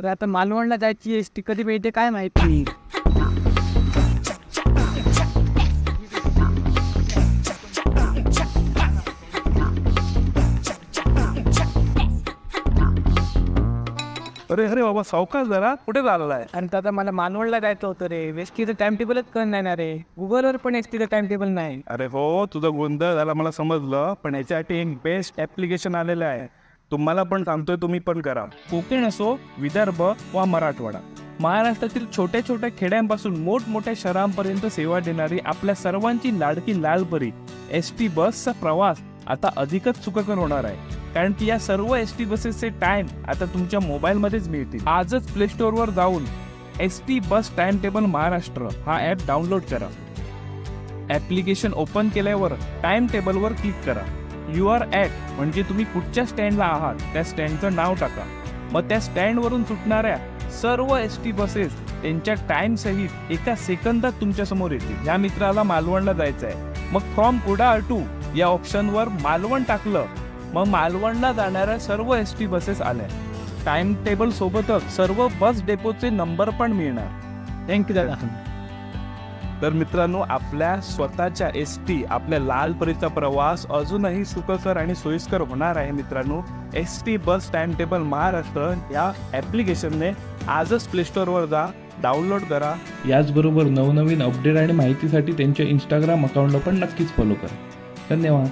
तर आता मालवणला जायची एस टी कधी मिळते काय माहिती? अरे अरे बाबा सावकाश जरा कुठे चाललाय? आणि आता मला मालवणला जायचं होतं रे. एस टीचं टाइम टेबलच कळ नाही ना रे. गुगलवर पण एस टीचं टाइम टेबल नाही. अरे हो तुझा गोंधळ झाला मला समजलं पण याच्यासाठी एक बेस्ट ॲप्लिकेशन आलेलं आहे. तुम्हाला पण सांगतोय तुम्ही पण करा. कोकण असो विदर्भ वा मराठवाडा महाराष्ट्रातील छोट्या छोट्या खेड्यांपासून मोठमोठ्या शहरांपर्यंत सेवा देणारी आपल्या सर्वांची लाडकी लालपरी एस टी बसचा प्रवास आता अधिकच सुखकर होणार आहे. कारण की या सर्व एस टी बसेसचे टाइम आता तुमच्या मोबाईलमध्येच मिळतील. आजच प्ले स्टोअरवर जाऊन S T bus time table Maharashtra हा ॲप डाउनलोड करा. ॲप्लिकेशन ओपन केल्यावर टाइम टेबलवर क्लिक करा. यू आर ॲट म्हणजे तुम्ही कुठच्या स्टँडला आहात त्या स्टँडचं नाव टाका. मग त्या स्टँडवरून सुटणाऱ्या सर्व एस टी बसेस त्यांच्या टाईमसहित एका सेकंदात तुमच्यासमोर येतील. या मित्राला मालवणला जायचं आहे मग फ्रॉम कुडाळ टू या ऑप्शनवर मालवण टाकलं मग मालवणला जाणाऱ्या सर्व एस टी बसेस आल्या. टाइम टेबल सोबतच सर्व बस डेपोचे नंबर पण मिळणार. थँक्यू दादा. तर मित्रांनो आपल्या स्वतःच्या एस टी आपल्या लाल परीचा प्रवास अजूनही सुखकर आणि सोयीस्कर होणार आहे मित्रांनो. S T bus time table Maharashtra या ॲप्लिकेशनने आजच प्ले स्टोअरवर जा डाउनलोड करा. याचबरोबर नवनवीन अपडेट आणि माहितीसाठी त्यांच्या इंस्टाग्राम अकाउंटला पण नक्कीच फॉलो करा. धन्यवाद.